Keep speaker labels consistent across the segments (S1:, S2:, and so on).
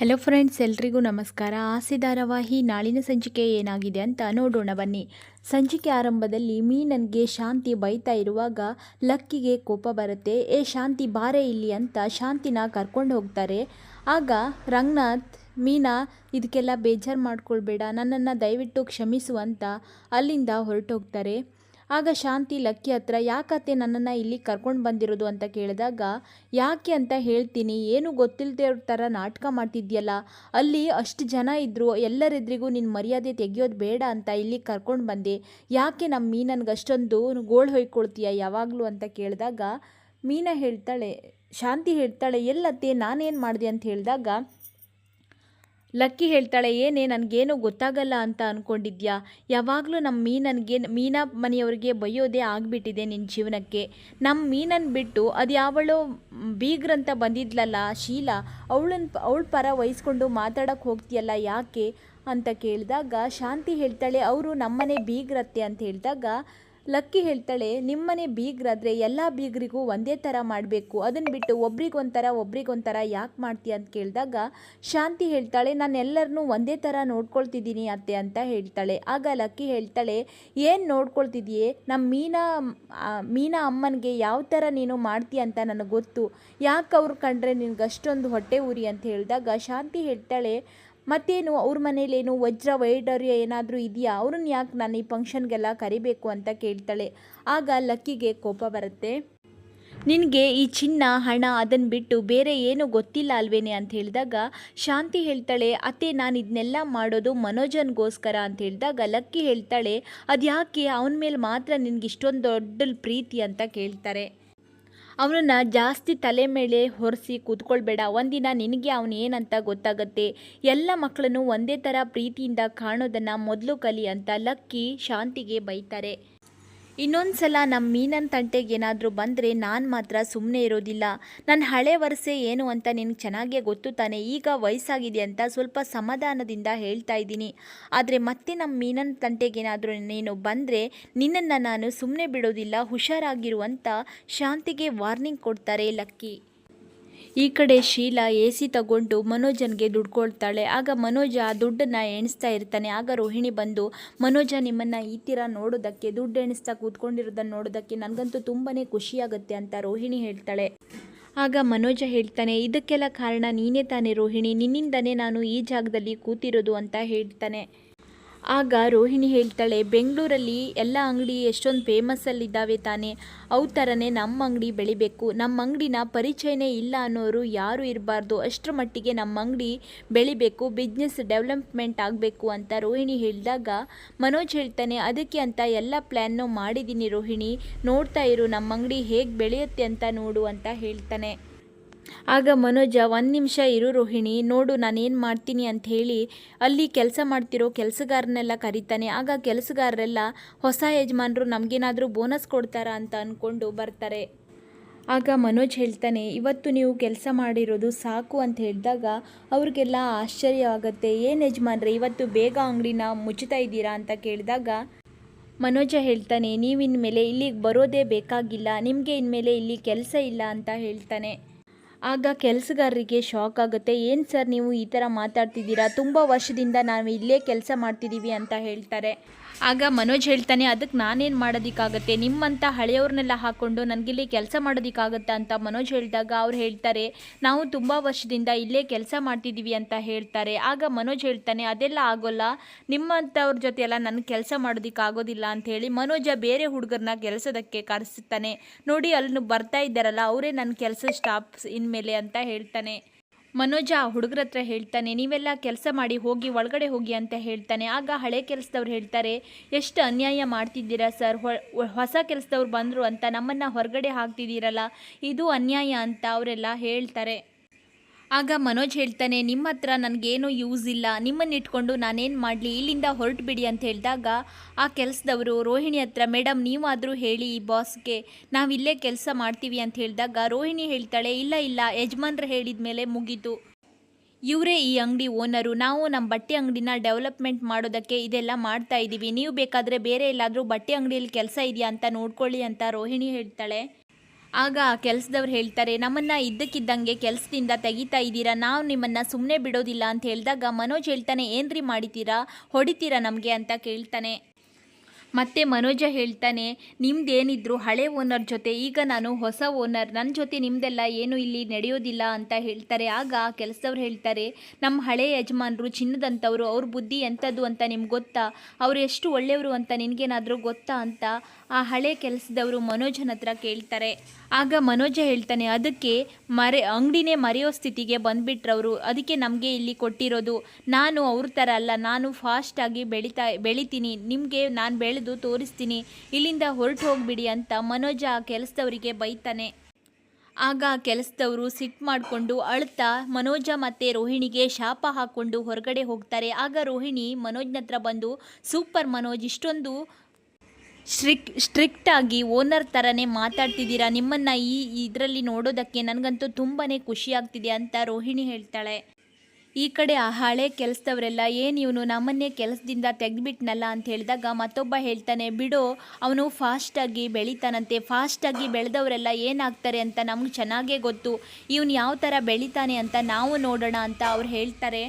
S1: Hello friends ಎಲ್ರಿಗೂ ನಮಸ್ಕಾರ. ಆಸೆ ಧಾರಾವಾಹಿ ನಾಳಿನ ಸಂಚಿಕೆ ಏನಾಗಿದೆ ಅಂತ ನೋಡೋಣ ಬನ್ನಿ. ಸಂಚಿಕೆ ಆರಂಭದಲ್ಲಿ ಮೀನನ್ಗೆ ಶಾಂತಿ ಬೈತಾ ಇರುವಾಗ ಲಕ್ಕಿಗೆ ಕೋಪ ಬರುತ್ತೆ. ಏ ಶಾಂತಿ ಬಾರೆ ಇಲ್ಲಿ ಅಂತ ಶಾಂತಿನ ಕರ್ಕೊಂಡು ಹೋಗ್ತಾರೆ. ಆಗ ರಂಗನಾಥ್, ಮೀನಾ, ಇದಕ್ಕೆಲ್ಲ ಬೇಜಾರು ಮಾಡ್ಕೊಳ್ಬೇಡ, ನನ್ನನ್ನು ದಯವಿಟ್ಟು ಕ್ಷಮಿಸು ಅಂತ ಅಲ್ಲಿಂದ ಹೊರಟೋಗ್ತಾರೆ. ಆಗ ಶಾಂತಿ ಲಕ್ಕಿ ಹತ್ರ, ಯಾಕತ್ತೆ ನನ್ನನ್ನು ಇಲ್ಲಿ ಕರ್ಕೊಂಡು ಬಂದಿರೋದು? ಅಂತ ಕೇಳಿದಾಗ, ಯಾಕೆ ಅಂತ ಹೇಳ್ತೀನಿ, ಏನು ಗೊತ್ತಿಲ್ಲದೆ ಅವ್ರ ಥರ ನಾಟಕ ಮಾಡ್ತಿದ್ಯಲ್ಲ? ಅಲ್ಲಿ ಅಷ್ಟು ಜನ ಇದ್ದರು ಎಲ್ಲರೆದ್ರಿಗೂ ನಿನ್ನ ಮರ್ಯಾದೆ ತೆಗೆಯೋದು ಬೇಡ ಅಂತ ಇಲ್ಲಿ ಕರ್ಕೊಂಡು ಬಂದೆ. ಯಾಕೆ ನಮ್ಮ ಮೀನನ್ಗೆ ಅಷ್ಟೊಂದು ಗೋಳು ಹೊಯ್ಕೊಳ್ತೀಯ ಯಾವಾಗಲೂ? ಅಂತ ಕೇಳಿದಾಗ, ಮೀನಾ ಹೇಳ್ತಾಳೆ, ಶಾಂತಿ ಹೇಳ್ತಾಳೆ, ಎಲ್ಲತ್ತೆ, ನಾನೇನು ಮಾಡಿದೆ? ಅಂತ ಹೇಳಿದಾಗ ಲಕ್ಕಿ ಹೇಳ್ತಾಳೆ, ಏನೇ, ನನಗೇನು ಗೊತ್ತಾಗಲ್ಲ ಅಂತ ಅಂದ್ಕೊಂಡಿದ್ಯಾ ಯಾವಾಗಲೂ ನಮ್ಮ ಮೀನನ್ಗೆ, ಮೀನಾ ಮನೆಯವ್ರಿಗೆ ಬೈಯೋದೇ ಆಗಿಬಿಟ್ಟಿದೆ ನಿನ್ನ ಜೀವನಕ್ಕೆ. ನಮ್ಮ ಮೀನನ್ನು ಬಿಟ್ಟು ಅದು ಯಾವಳು ಬೀಗ್ರಂತ ಬಂದಿದ್ಲಲ್ಲ ಶೀಲಾ ಅವಳನ್ನ ಅವಳ ಪರ ವಹಿಸ್ಕೊಂಡು ಮಾತಾಡೋಕ್ಕೆ ಹೋಗ್ತೀಯಲ್ಲ ಯಾಕೆ? ಅಂತ ಕೇಳಿದಾಗ, ಶಾಂತಿ ಹೇಳ್ತಾಳೆ, ಅವರು ನಮ್ಮನೆ ಬೀಗ್ರತ್ತೆ ಅಂತ ಹೇಳಿದಾಗ ಲಕ್ಕಿ ಹೇಳ್ತಾಳೆ, ನಿಮ್ಮನೆ ಬೀಗ್ರಾದರೆ ಎಲ್ಲ ಬೀಗರಿಗೂ ಒಂದೇ ಥರ ಮಾಡಬೇಕು. ಅದನ್ನು ಬಿಟ್ಟು ಒಬ್ರಿಗೊಂಥರ ಒಬ್ರಿಗೊಂಥರ ಯಾಕೆ ಮಾಡ್ತೀಯ? ಅಂತ ಕೇಳಿದಾಗ, ಶಾಂತಿ ಹೇಳ್ತಾಳೆ, ನಾನು ಎಲ್ಲರನ್ನೂ ಒಂದೇ ಥರ ನೋಡ್ಕೊಳ್ತಿದ್ದೀನಿ ಅತ್ತೆ ಅಂತ ಹೇಳ್ತಾಳೆ. ಆಗ ಲಕ್ಕಿ ಹೇಳ್ತಾಳೆ, ಏನು ನೋಡ್ಕೊಳ್ತಿದ್ದೀಯೇ ನಮ್ಮ ಮೀನಾ ಮೀನಾ ಅಮ್ಮನಿಗೆ ಯಾವ ಥರ ನೀನು ಮಾಡ್ತೀಯ ಅಂತ ನನಗೆ ಗೊತ್ತು. ಯಾಕೆ ಅವ್ರು ಕಂಡ್ರೆ ನಿನ್ಗೆ ಅಷ್ಟೊಂದು ಹೊಟ್ಟೆ ಉರಿ? ಅಂತ ಹೇಳಿದಾಗ, ಶಾಂತಿ ಹೇಳ್ತಾಳೆ ಮತ್ತೇನು ಅವ್ರ ಮನೇಲೇನು ವಜ್ರ ವೈಢರ್ಯ ಏನಾದರೂ ಇದೆಯಾ? ಅವ್ರನ್ನ ಯಾಕೆ ನಾನು ಈ ಫಂಕ್ಷನ್ಗೆಲ್ಲ ಕರಿಬೇಕು ಅಂತ ಕೇಳ್ತಾಳೆ. ಆಗ ಲಕ್ಕಿಗೆ ಕೋಪ ಬರುತ್ತೆ. ನಿನಗೆ ಈ ಚಿನ್ನ, ಹಣ ಅದನ್ನು ಬಿಟ್ಟು ಬೇರೆ ಏನು ಗೊತ್ತಿಲ್ಲ ಅಲ್ವೇನೆ ಅಂತ ಹೇಳಿದಾಗ ಶಾಂತಿ ಹೇಳ್ತಾಳೆ, ಅತ್ತೆ, ನಾನು ಇದನ್ನೆಲ್ಲ ಮಾಡೋದು ಮನೋಜನ್ಗೋಸ್ಕರ ಅಂತ ಹೇಳಿದಾಗ ಲಕ್ಕಿ ಹೇಳ್ತಾಳೆ ಅದು ಯಾಕೆ ಅವನ ಮೇಲೆ ಮಾತ್ರ ನಿನಗೆ ಇಷ್ಟೊಂದು ದೊಡ್ಡ ಪ್ರೀತಿ ಅಂತ ಕೇಳ್ತಾರೆ. ಅವನನ್ನು ಜಾಸ್ತಿ ತಲೆ ಮೇಲೆ ಹೊರಿಸಿ ಕೂತ್ಕೊಳ್ಬೇಡ. ಒಂದಿನ ನಿನಗೆ ಅವನು ಏನಂತ ಗೊತ್ತಾಗತ್ತೆ? ಎಲ್ಲ ಮಕ್ಕಳನ್ನು ಒಂದೇ ಥರ ಪ್ರೀತಿಯಿಂದ ಕಾಣೋದನ್ನು ಮೊದಲು ಕಲಿ ಅಂತ ಲಕ್ಕಿ ಶಾಂತಿಗೆ ಬೈತಾರೆ. ಇನ್ನೊಂದು ಸಲ ನಮ್ಮ ಮೀನನ್ ತಂಟೆಗೆ ಏನಾದರೂ ಬಂದರೆ ನಾನು ಮಾತ್ರ ಸುಮ್ಮನೆ ಇರೋದಿಲ್ಲ. ನನ್ನ ಹಳೆ ವರಸೆ ಏನು ಅಂತ ನಿನಗೆ ಚೆನ್ನಾಗೇ ಗೊತ್ತು ತಾನೆ. ಈಗ ವಯಸ್ಸಾಗಿದೆ ಅಂತ ಸ್ವಲ್ಪ ಸಮಾಧಾನದಿಂದ ಹೇಳ್ತಾ ಇದ್ದೀನಿ. ಆದರೆ ಮತ್ತೆ ನಮ್ಮ ಮೀನನ್ ತಂಟೆಗೆ ಏನಾದರೂ ನೀನು ಬಂದರೆ ನಿನ್ನನ್ನು ನಾನು ಸುಮ್ಮನೆ ಬಿಡೋದಿಲ್ಲ ಹುಷಾರಾಗಿರುವಂಥ ಶಾಂತಿಗೆ ವಾರ್ನಿಂಗ್ ಕೊಡ್ತಾರೆ ಲಕ್ಕಿ. ಈ ಕಡೆ ಶೀಲಾ ಎ ಸಿ ತಗೊಂಡು ಮನೋಜನ್ಗೆ ದುಡ್ಡು ಕೊಡ್ತಾಳೆ ಆಗ ಮನೋಜ ಆ ದುಡ್ಡನ್ನ ಎಣಿಸ್ತಾ ಇರ್ತಾನೆ. ಆಗ ರೋಹಿಣಿ ಬಂದು, ಮನೋಜ, ನಿಮ್ಮನ್ನ ಈ ಥರ ನೋಡೋದಕ್ಕೆ, ದುಡ್ಡು ಎಣಿಸ್ತಾ ಕೂತ್ಕೊಂಡಿರೋದನ್ನು ನೋಡೋದಕ್ಕೆ ನನಗಂತೂ ತುಂಬಾ ಖುಷಿಯಾಗುತ್ತೆ, ಅಂತ ರೋಹಿಣಿ ಹೇಳ್ತಾಳೆ. ಆಗ ಮನೋಜ ಹೇಳ್ತಾನೆ, ಇದಕ್ಕೆಲ್ಲ ಕಾರಣ ನೀನೇ ತಾನೇ ರೋಹಿಣಿ. ನಿನ್ನಿಂದನೇ ನಾನು ಈ ಜಾಗದಲ್ಲಿ ಕೂತಿರೋದು, ಅಂತ ಹೇಳ್ತಾನೆ. ಆಗ ರೋಹಿಣಿ ಹೇಳ್ತಾಳೆ, ಬೆಂಗಳೂರಲ್ಲಿ ಎಲ್ಲ ಅಂಗಡಿ ಎಷ್ಟೊಂದು ಫೇಮಸ್ಸಲ್ಲಿದ್ದಾವೆ ತಾನೇ. ಅವು ಥರನೇ ನಮ್ಮ ಅಂಗಡಿ ಬೆಳಿಬೇಕು. ನಮ್ಮ ಅಂಗಡಿನ ಪರಿಚಯನೇ ಇಲ್ಲ ಅನ್ನೋರು ಯಾರು ಇರಬಾರ್ದು. ಅಷ್ಟರ ಮಟ್ಟಿಗೆ ನಮ್ಮ ಅಂಗಡಿ ಬೆಳಿಬೇಕು ಬಿಸ್ನೆಸ್ ಡೆವಲಪ್ಮೆಂಟ್ ಆಗಬೇಕು ಅಂತ ರೋಹಿಣಿ ಹೇಳಿದಾಗ ಮನೋಜ್ ಹೇಳ್ತಾನೆ, ಅದಕ್ಕೆ ಅಂತ ಎಲ್ಲ ಪ್ಲ್ಯಾನ್ನು ಮಾಡಿದ್ದೀನಿ ರೋಹಿಣಿ. ನೋಡ್ತಾ ಇರು ನಮ್ಮ ಅಂಗಡಿ ಹೇಗೆ ಬೆಳೆಯುತ್ತೆ ಅಂತ ನೋಡು ಅಂತ ಹೇಳ್ತಾನೆ. ಆಗ ಮನೋಜ, ಒಂದು ನಿಮಿಷ ಇರು ರೋಹಿಣಿ, ನೋಡು ನಾನೇನು ಮಾಡ್ತೀನಿ ಅಂತ ಹೇಳಿ, ಅಲ್ಲಿ ಕೆಲಸ ಮಾಡ್ತಿರೋ ಕೆಲಸಗಾರನೆಲ್ಲ ಕರೀತಾನೆ. ಆಗ ಕೆಲಸಗಾರರೆಲ್ಲ, ಹೊಸ ಯಜಮಾನರು ನಮಗೇನಾದರೂ ಬೋನಸ್ ಕೊಡ್ತಾರಾ ಅಂತ ಅಂದ್ಕೊಂಡು ಬರ್ತಾರೆ. ಆಗ ಮನೋಜ್ ಹೇಳ್ತಾನೆ, ಇವತ್ತು ನೀವು ಕೆಲಸ ಮಾಡಿರೋದು ಸಾಕು ಅಂತ ಹೇಳಿದಾಗ, ಅವ್ರಿಗೆಲ್ಲ ಆಶ್ಚರ್ಯ ಆಗುತ್ತೆ. ಏನು ಯಜಮಾನ್ರೆ, ಇವತ್ತು ಬೇಗ ಅಂಗಡಿನ ಮುಚ್ಚುತ್ತಾ ಇದ್ದೀರಾ ಅಂತ ಕೇಳಿದಾಗ, ಮನೋಜ ಹೇಳ್ತಾನೆ ನೀವು ಇನ್ಮೇಲೆ ಇಲ್ಲಿಗೆ ಬರೋದೇ ಬೇಕಾಗಿಲ್ಲ. ನಿಮಗೆ ಇನ್ಮೇಲೆ ಇಲ್ಲಿ ಕೆಲಸ ಇಲ್ಲ ಅಂತ ಹೇಳ್ತಾನೆ. ಆಗ ಕೆಲಸಗಾರರಿಗೆ ಶಾಕ್ ಆಗುತ್ತೆ. ಏನು ಸರ್ ನೀವು ಈ ಥರ ಮಾತಾಡ್ತಿದ್ದೀರಾ? ತುಂಬ ವರ್ಷದಿಂದ ನಾವು ಇಲ್ಲೇ ಕೆಲಸ ಮಾಡ್ತಿದ್ದೀವಿ ಅಂತ ಹೇಳ್ತಾರೆ. ಆಗ ಮನೋಜ್ ಹೇಳ್ತಾನೆ ಅದಕ್ಕೆ ನಾನೇನು ಮಾಡೋದಕ್ಕಾಗತ್ತೆ? ನಿಮ್ಮಂಥ ಹಳೆಯವ್ರನ್ನೆಲ್ಲ ಹಾಕ್ಕೊಂಡು ನನಗಿಲ್ಲಿ ಕೆಲಸ ಮಾಡೋದಕ್ಕಾಗತ್ತಾ? ಅಂತ ಮನೋಜ್ ಹೇಳಿದಾಗ ಅವ್ರು ಹೇಳ್ತಾರೆ, ನಾವು ತುಂಬ ವರ್ಷದಿಂದ ಇಲ್ಲೇ ಕೆಲಸ ಮಾಡ್ತಿದ್ದೀವಿ ಅಂತ ಹೇಳ್ತಾರೆ. ಆಗ ಮನೋಜ್ ಹೇಳ್ತಾನೆ, ಅದೆಲ್ಲ ಆಗೋಲ್ಲ. ನಿಮ್ಮಂಥವ್ರ ಜೊತೆ ಎಲ್ಲ ನನಗೆ ಕೆಲಸ ಮಾಡೋದಕ್ಕಾಗೋದಿಲ್ಲ ಅಂಥೇಳಿ ಮನೋಜ ಬೇರೆ ಹುಡುಗರನ್ನ ಕೆಲಸದಕ್ಕೆ ಕರೆಸ್ತಾನೆ. ನೋಡಿ ಅಲ್ಲಿ ಬರ್ತಾ ಇದ್ದಾರಲ್ಲ, ಅವರೇ ನನ್ನ ಕೆಲಸ ಸ್ಟಾಪ್ ಇನ್ಮೇಲೆ ಅಂತ ಹೇಳ್ತಾನೆ. ಮನೋಜ ಆ ಹುಡುಗರ ಹತ್ರ ಹೇಳ್ತಾನೆ, ನೀವೆಲ್ಲ ಕೆಲಸ ಮಾಡಿ ಹೋಗಿ ಒಳಗಡೆ ಹೋಗಿ ಅಂತ ಹೇಳ್ತಾನೆ. ಆಗ ಹಳೆ ಕೆಲಸದವ್ರು ಹೇಳ್ತಾರೆ, ಎಷ್ಟು ಅನ್ಯಾಯ ಮಾಡ್ತಿದ್ದೀರಾ ಸರ್? ಹೊಸ ಕೆಲಸದವ್ರು ಬಂದರು ಅಂತ ನಮ್ಮನ್ನು ಹೊರಗಡೆ ಹಾಕ್ತಿದ್ದೀರಲ್ಲ, ಇದು ಅನ್ಯಾಯ ಅಂತ ಅವರೆಲ್ಲ ಹೇಳ್ತಾರೆ. ಆಗ ಮನೋಜ್ ಹೇಳ್ತಾನೆ ನಿಮ್ಮ ಹತ್ರ ನನಗೇನು ಯೂಸ್ ಇಲ್ಲ. ನಿಮ್ಮನ್ನು ಇಟ್ಕೊಂಡು ನಾನೇನು ಮಾಡಲಿ? ಇಲ್ಲಿಂದ ಹೊರಟು ಬಿಡಿ ಅಂತ ಹೇಳಿದಾಗ, ಆ ಕೆಲಸದವರು, ರೋಹಿಣಿ ಹತ್ರ, ಮೇಡಮ್, ನೀವಾದರೂ ಹೇಳಿ ಈ ಬಾಸ್ಗೆ ನಾವಿಲ್ಲೇ ಕೆಲಸ ಮಾಡ್ತೀವಿ ಅಂತ ಹೇಳಿದಾಗ, ರೋಹಿಣಿ ಹೇಳ್ತಾಳೆ, ಇಲ್ಲ ಇಲ್ಲ. ಯಜಮಾನ್ರು ಹೇಳಿದ ಮೇಲೆ ಮುಗೀತು. ಇವರೇ ಈ ಅಂಗಡಿ ಓನರು. ನಾವು ನಮ್ಮ ಬಟ್ಟೆ ಅಂಗಡಿನ ಡೆವಲಪ್ಮೆಂಟ್ ಮಾಡೋದಕ್ಕೆ ಇದೆಲ್ಲ ಮಾಡ್ತಾ ಇದ್ದೀವಿ ನೀವು ಬೇಕಾದರೆ ಬೇರೆ ಎಲ್ಲಾದರೂ ಬಟ್ಟೆ ಅಂಗಡಿಯಲ್ಲಿ ಕೆಲಸ ಇದೆಯಾ ಅಂತ ನೋಡ್ಕೊಳ್ಳಿ ಅಂತ ರೋಹಿಣಿ ಹೇಳ್ತಾಳೆ. ಆಗ ಕೆಲಸದವ್ರು ಹೇಳ್ತಾರೆ, ನಮ್ಮನ್ನು ಇದ್ದಕ್ಕಿದ್ದಂಗೆ ಕೆಲಸದಿಂದ ತೆಗಿತಾ ಇದ್ದೀರಾ? ನಾವು ನಿಮ್ಮನ್ನು ಸುಮ್ಮನೆ ಬಿಡೋದಿಲ್ಲ. ಅಂತ ಹೇಳಿದಾಗ, ಮನೋಜ್ ಹೇಳ್ತಾನೆ, ಏನ್ರಿ ಮಾಡಿದ್ದೀರಾ? ಹೊಡಿತೀರಾ ನಮಗೆ? ಅಂತ ಕೇಳ್ತಾನೆ. ಮತ್ತೆ ಮನೋಜ ಹೇಳ್ತಾನೆ, ನಿಮ್ದೇನಿದ್ರು ಹಳೆ ಓನರ್ ಜೊತೆ, ಈಗ ನಾನು ಹೊಸ ಓನರ್ ನನ್ನ ಜೊತೆ ನಿಮ್ದೆಲ್ಲ ಏನು ಇಲ್ಲಿ ನಡೆಯೋದಿಲ್ಲ ಅಂತ ಹೇಳ್ತಾರೆ. ಆಗ ಕೆಲಸದವ್ರು ಹೇಳ್ತಾರೆ ನಮ್ಮ ಹಳೆ ಯಜಮಾನರು ಚಿನ್ನದಂಥವ್ರು ಅವ್ರ ಬುದ್ಧಿ ಎಂಥದ್ದು ಅಂತ ನಿಮ್ಗೆ ಗೊತ್ತಾ? ಅವ್ರು ಎಷ್ಟು ಒಳ್ಳೆಯವರು ಅಂತ ನಿನಗೇನಾದರೂ ಗೊತ್ತಾ? ಅಂತ ಆ ಹಳೆ ಕೆಲಸದವರು ಮನೋಜನ ಹತ್ರ ಕೇಳ್ತಾರೆ. ಆಗ ಮನೋಜ ಹೇಳ್ತಾನೆ, ಅದಕ್ಕೆ ಮರೆ, ಅಂಗಡಿನೇ ಮರೆಯೋ ಸ್ಥಿತಿಗೆ ಬಂದುಬಿಟ್ರವರು. ಅದಕ್ಕೆ ನಮಗೆ ಇಲ್ಲಿ ಕೊಟ್ಟಿರೋದು. ನಾನು ಅವ್ರ ಥರ ಅಲ್ಲ. ನಾನು ಫಾಸ್ಟಾಗಿ ಬೆಳೀತಾ, ಬೆಳಿತೀನಿ. ನಿಮಗೆ ನಾನು ಬೆಳೆದು ತೋರಿಸ್ತೀನಿ. ಇಲ್ಲಿಂದ ಹೊರಟು ಹೋಗ್ಬಿಡಿ ಅಂತ ಮನೋಜ ಆ ಕೆಲಸದವರಿಗೆ ಬೈತಾನೆ. ಆಗ ಕೆಲಸದವರು ಸಿಟ್ ಮಾಡಿಕೊಂಡು ಅಳ್ತಾ ಮನೋಜ ಮತ್ತು ರೋಹಿಣಿಗೆ ಶಾಪ ಹಾಕ್ಕೊಂಡು ಹೊರಗಡೆ ಹೋಗ್ತಾರೆ. ಆಗ ರೋಹಿಣಿ ಮನೋಜ್ನತ್ರ ಬಂದು, ಸೂಪರ್ ಮನೋಜ್, ಇಷ್ಟೊಂದು ಸ್ಟ್ರಿಕ್ ಸ್ಟ್ರಿಕ್ಟಾಗಿ ಓನರ್ ಥರನೇ ಮಾತಾಡ್ತಿದ್ದೀರಾ? ನಿಮ್ಮನ್ನು ಈ, ಇದರಲ್ಲಿ ನೋಡೋದಕ್ಕೆ ನನಗಂತೂ ತುಂಬಾ ಖುಷಿ ಆಗ್ತಿದೆ ಅಂತ ರೋಹಿಣಿ ಹೇಳ್ತಾಳೆ. ಈ ಕಡೆ ಆ ಹಳೆ ಕೆಲಸದವರೆಲ್ಲ, ಏನು ಇವನು ನಮ್ಮನ್ನೇ ಕೆಲಸದಿಂದ ತೆಗೆದ್ಬಿಟ್ನಲ್ಲ? ಅಂತ ಹೇಳಿದಾಗ ಮತ್ತೊಬ್ಬ ಹೇಳ್ತಾನೆ, ಬಿಡು, ಅವನು ಫಾಸ್ಟಾಗಿ ಬೆಳೀತಾನಂತೆ. ಫಾಸ್ಟಾಗಿ ಬೆಳೆದವರೆಲ್ಲ ಏನಾಗ್ತಾರೆ ಅಂತ ನಮ್ಗೆ ಚೆನ್ನಾಗೇ ಗೊತ್ತು. ಇವನು ಯಾವ ಥರ ಬೆಳಿತಾನೆ ಅಂತ ನಾವು ನೋಡೋಣ ಅಂತ ಅವ್ರು ಹೇಳ್ತಾರೆ.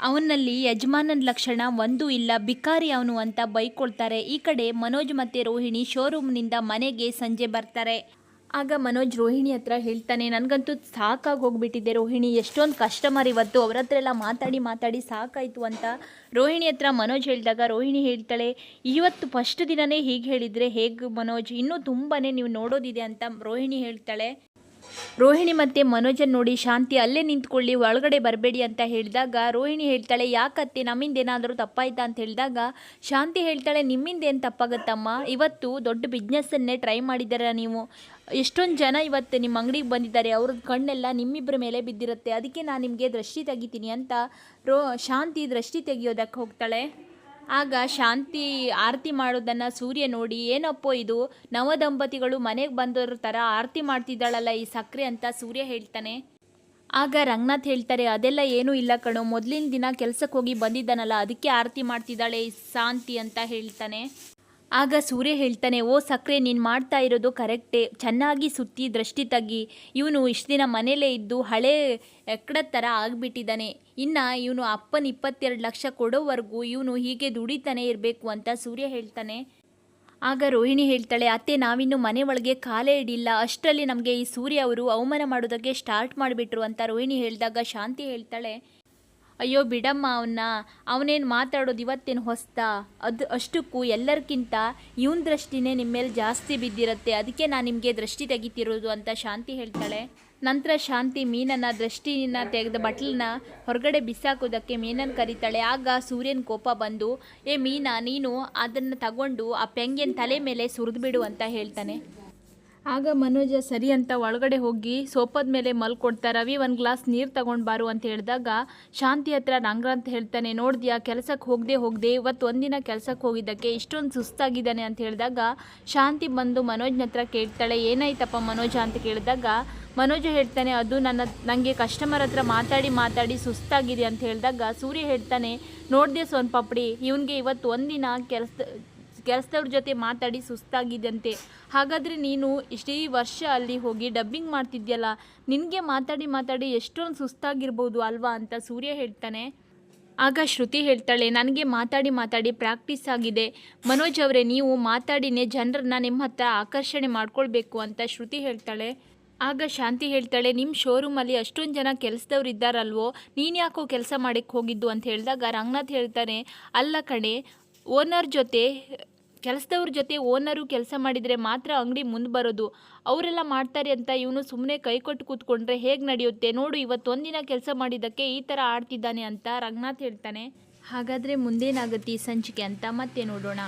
S1: ಅವನಲ್ಲಿ ಯಜಮಾನನ ಲಕ್ಷಣ ಒಂದೂ ಇಲ್ಲ ಬಿಕಾರಿ ಅವನು ಅಂತ ಬೈಕೊಳ್ತಾರೆ. ಈ ಕಡೆ ಮನೋಜ್ ಮತ್ತು ರೋಹಿಣಿ ಶೋರೂಮ್ನಿಂದ ಮನೆಗೆ ಸಂಜೆ ಬರ್ತಾರೆ. ಆಗ ಮನೋಜ್ ರೋಹಿಣಿ ಹತ್ರ ಹೇಳ್ತಾನೆ, ನನಗಂತೂ ಸಾಕಾಗಿ ಹೋಗ್ಬಿಟ್ಟಿದೆ ರೋಹಿಣಿ, ಎಷ್ಟೊಂದು ಕಸ್ಟಮರ್ ಇವತ್ತು ಅವ್ರ ಹತ್ರ ಎಲ್ಲ ಮಾತಾಡಿ ಮಾತಾಡಿ ಸಾಕಾಯಿತು ಅಂತ. ರೋಹಿಣಿ ಹತ್ರ ಮನೋಜ್ ಹೇಳಿದಾಗ ರೋಹಿಣಿ ಹೇಳ್ತಾಳೆ, ಇವತ್ತು ಫಸ್ಟ್ ದಿನವೇ ಹೀಗೆ ಹೇಳಿದರೆ ಹೇಗೆ ಮನೋಜ್? ಇನ್ನೂ ತುಂಬಾ ನೀವು ನೋಡೋದಿದೆ ಅಂತ. ರೋಹಿಣಿ ಹೇಳ್ತಾಳೆ ರೋಹಿಣಿ ಮತ್ತೆ ಮನೋಜನ್ ನೋಡಿ ಶಾಂತಿ ಅಲ್ಲೇ ನಿಂತ್ಕೊಳ್ಳಿ, ಒಳಗಡೆ ಬರಬೇಡಿ ಅಂತ ಹೇಳಿದಾಗ ರೋಹಿಣಿ ಹೇಳ್ತಾಳೆ, ಯಾಕತ್ತೆ, ನಮ್ಮಿಂದ ಏನಾದರೂ ತಪ್ಪಾಯ್ತಾ? ಅಂತ ಹೇಳಿದಾಗ ಶಾಂತಿ ಹೇಳ್ತಾಳೆ, ನಿಮ್ಮಿಂದ ಏನು ತಪ್ಪಾಗತ್ತಮ್ಮ? ಇವತ್ತು ದೊಡ್ಡ ಬಿಸ್ನೆಸ್ಸನ್ನೇ ಟ್ರೈ ಮಾಡಿದ್ದೀರಾ ನೀವು? ಎಷ್ಟೊಂದು ಜನ ಇವತ್ತು ನಿಮ್ಮ ಅಂಗಡಿಗೆ ಬಂದಿದ್ದಾರೆ ಅವ್ರ ಕಣ್ಣೆಲ್ಲ ನಿಮ್ಮಿಬ್ಬರ ಮೇಲೆ ಬಿದ್ದಿರುತ್ತೆ. ಅದಕ್ಕೆ ನಾನು ನಿಮಗೆ ದೃಷ್ಟಿ ತೆಗಿತೀನಿ ಅಂತ ರೋ, ಶಾಂತಿ ದೃಷ್ಟಿ ತೆಗಿಯೋದಕ್ಕೆ ಹೋಗ್ತಾಳೆ. ಆಗ ಶಾಂತಿ ಆರತಿ ಮಾಡೋದನ್ನು ಸೂರ್ಯ ನೋಡಿ, ಏನಪ್ಪೋ ಇದು? ನವ ದಂಪತಿಗಳು ಮನೆಗೆ ಬಂದವ್ರ ಥರ ಆರತಿ ಮಾಡ್ತಿದ್ದಾಳಲ್ಲ ಈ ಸಕ್ಕರೆ ಅಂತ ಸೂರ್ಯ ಹೇಳ್ತಾನೆ. ಆಗ ರಂಗನಾಥ್ ಹೇಳ್ತಾರೆ, ಅದೆಲ್ಲ ಏನೂ ಇಲ್ಲ ಕಣೋ. ಮೊದಲಿನ ದಿನ ಕೆಲಸಕ್ಕೆ ಹೋಗಿ ಬಂದಿದ್ದಾನಲ್ಲ, ಅದಕ್ಕೆ ಆರತಿ ಮಾಡ್ತಿದ್ದಾಳೆ ಶಾಂತಿ ಅಂತ ಹೇಳ್ತಾನೆ. ಆಗ ಸೂರ್ಯ ಹೇಳ್ತಾನೆ, ಓ ಸಕ್ಕರೆ ನೀನು ಮಾಡ್ತಾ ಇರೋದು ಕರೆಕ್ಟೇ. ಚೆನ್ನಾಗಿ ಸುತ್ತಿ, ದೃಷ್ಟಿ ತಗ್ಗಿ ಇವನು ಇಷ್ಟು ದಿನ ಮನೇಲೇ ಇದ್ದು ಹಳೆ ಎಕ್ಕಡ ಥರ ಆಗಿಬಿಟ್ಟಿದ್ದಾನೆ ಇನ್ನು ಇವನು ಅಪ್ಪನ ಇಪ್ಪತ್ತೆರಡು ಲಕ್ಷ ಕೊಡೋವರೆಗೂ ಇವನು ಹೀಗೆ ದುಡಿತಾನೆ ಇರಬೇಕು ಅಂತ ಸೂರ್ಯ ಹೇಳ್ತಾನೆ. ಆಗ ರೋಹಿಣಿ ಹೇಳ್ತಾಳೆ, ಅತ್ತೆ, ನಾವಿನ್ನು ಮನೆ ಒಳಗೆ ಕಾಲೇ ಇಡಿಲ್ಲ. ಅಷ್ಟರಲ್ಲಿ ನಮಗೆ ಈ ಸೂರ್ಯ ಅವರು ಅವಮಾನ ಮಾಡೋದಕ್ಕೆ ಸ್ಟಾರ್ಟ್ ಮಾಡಿಬಿಟ್ರು ಅಂತ ರೋಹಿಣಿ ಹೇಳಿದಾಗ ಶಾಂತಿ ಹೇಳ್ತಾಳೆ. ಅಯ್ಯೋ ಬಿಡಮ್ಮ ಅವನ್ನ ಅವನೇನು ಮಾತಾಡೋದು ಇವತ್ತೇನು ಹೊಸ್ತಾ? ಅದು ಅಷ್ಟಕ್ಕೂ ಎಲ್ಲರಿಗಿಂತ ಇವನ್ ದೃಷ್ಟಿನೇ ನಿಮ್ಮ ಮೇಲೆ ಜಾಸ್ತಿ ಬಿದ್ದಿರತ್ತೆ. ಅದಕ್ಕೆ ನಾನು ನಿಮಗೆ ದೃಷ್ಟಿ ತೆಗಿತಿರೋದು ಅಂತ ಶಾಂತಿ ಹೇಳ್ತಾಳೆ. ನಂತರ ಶಾಂತಿ ಮೀನನ್ನ ದೃಷ್ಟಿನ ತೆಗೆದ ಬಟ್ಲನ್ನ ಹೊರಗಡೆ ಬಿಸಾಕೋದಕ್ಕೆ ಮೀನನ್ನು ಕರೀತಾಳೆ. ಆಗ ಸೂರ್ಯನ ಕೋಪ ಬಂದು, ಏ ಮೀನಾ, ನೀನು ಅದನ್ನು ತಗೊಂಡು ಆ ಪೆಂಗಿನ ತಲೆ ಮೇಲೆ ಸುರಿದ್ಬಿಡು ಅಂತ ಹೇಳ್ತಾನೆ. ಆಗ ಮನೋಜ, ಸರಿ ಅಂತ ಒಳಗಡೆ ಹೋಗಿ ಸೋಪದ ಮೇಲೆ ಮಲ್ಕೊಡ್ತಾ, ರವಿ, ಒಂದು ಗ್ಲಾಸ್ ನೀರು ತಗೊಂಡು ಬಾರು ಅಂತ ಹೇಳಿದಾಗ, ಶಾಂತಿ ಹತ್ರ ಅಂತ ಹೇಳ್ತಾನೆ, ನೋಡಿದ್ಯಾ ಕೆಲಸಕ್ಕೆ ಹೋಗದೆ ಹೋಗದೆ ಇವತ್ತು ಒಂದಿನ ಕೆಲಸಕ್ಕೆ ಹೋಗಿದ್ದಕ್ಕೆ ಇಷ್ಟೊಂದು ಸುಸ್ತಾಗಿದ್ದಾನೆ ಅಂತ ಹೇಳಿದಾಗ, ಶಾಂತಿ ಬಂದು ಮನೋಜ್ನ ಹತ್ರ ಕೇಳ್ತಾಳೆ, ಏನಾಯ್ತಪ್ಪ ಮನೋಜ? ಅಂತ ಕೇಳಿದಾಗ, ಮನೋಜ ಹೇಳ್ತಾನೆ, ಅದು ನನ್ನ ನನಗೆ ಕಸ್ಟಮರ್ ಹತ್ರ ಮಾತಾಡಿ ಮಾತಾಡಿ ಸುಸ್ತಾಗಿದೆ ಅಂತ ಹೇಳಿದಾಗ, ಸೂರ್ಯ ಹೇಳ್ತಾನೆ, ನೋಡಿದೆ ಸೋನ್ ಪಾಪಡಿ ಇವನಿಗೆ ಇವತ್ತು ಒಂದಿನ ಕೆಲಸ ಕೆಲಸದವ್ರ ಜೊತೆ ಮಾತಾಡಿ ಸುಸ್ತಾಗಿದ್ದಂತೆ. ಹಾಗಾದರೆ ನೀನು ಇಷ್ಟೇ ವರ್ಷ ಅಲ್ಲಿ ಹೋಗಿ ಡಬ್ಬಿಂಗ್ ಮಾಡ್ತಿದ್ಯಲ್ಲ, ನಿನಗೆ ಮಾತಾಡಿ ಮಾತಾಡಿ ಎಷ್ಟೊಂದು ಸುಸ್ತಾಗಿರ್ಬೋದು ಅಲ್ವಾ ಅಂತ ಸೂರ್ಯ ಹೇಳ್ತಾನೆ. ಆಗ ಶ್ರುತಿ ಹೇಳ್ತಾಳೆ, ನನಗೆ ಮಾತಾಡಿ ಮಾತಾಡಿ ಪ್ರಾಕ್ಟೀಸ್ ಆಗಿದೆ. ಮನೋಜ್ ಅವರೇ, ನೀವು ಮಾತಾಡಿನೇ ಜನರನ್ನ ನಿಮ್ಮ ಹತ್ರ ಆಕರ್ಷಣೆ ಮಾಡ್ಕೊಳ್ಬೇಕು ಅಂತ ಶ್ರುತಿ ಹೇಳ್ತಾಳೆ. ಆಗ ಶಾಂತಿ ಹೇಳ್ತಾಳೆ ನಿಮ್ಮ ಶೋರೂಮಲ್ಲಿ ಅಷ್ಟೊಂದು ಜನ ಕೆಲಸದವ್ರು ಇದ್ದಾರಲ್ವೋ, ನೀನು ಯಾಕೋ ಕೆಲಸ ಮಾಡಕ್ಕೆ ಹೋಗಿದ್ದು? ಅಂತ ಹೇಳಿದಾಗ ರಂಗನಾಥ್ ಹೇಳ್ತಾನೆ, ಅಲ್ಲ ಕಣೆ, ಓನರ್ ಜೊತೆ ಕೆಲಸದವ್ರ ಜೊತೆ ಓನರು ಕೆಲಸ ಮಾಡಿದರೆ ಮಾತ್ರ ಅಂಗಡಿ ಮುಂದೆ ಬರೋದು. ಅವರೆಲ್ಲ ಮಾಡ್ತಾರೆ ಅಂತ ಇವನು ಸುಮ್ಮನೆ ಕೈಕೊಟ್ಟು ಕೂತ್ಕೊಂಡ್ರೆ ಹೇಗೆ ನಡೆಯುತ್ತೆ? ನೋಡು, ಇವತ್ತೊಂದಿನ ಕೆಲಸ ಮಾಡಿದ್ದಕ್ಕೆ ಈ ಥರ ಆಡ್ತಿದ್ದಾನೆ ಅಂತ ರಂಗನಾಥ್ ಹೇಳ್ತಾನೆ. ಹಾಗಾದರೆ ಮುಂದೇನಾಗುತ್ತೆ ಈ ಸಂಚಿಕೆ ಅಂತ ಮತ್ತೆ ನೋಡೋಣ.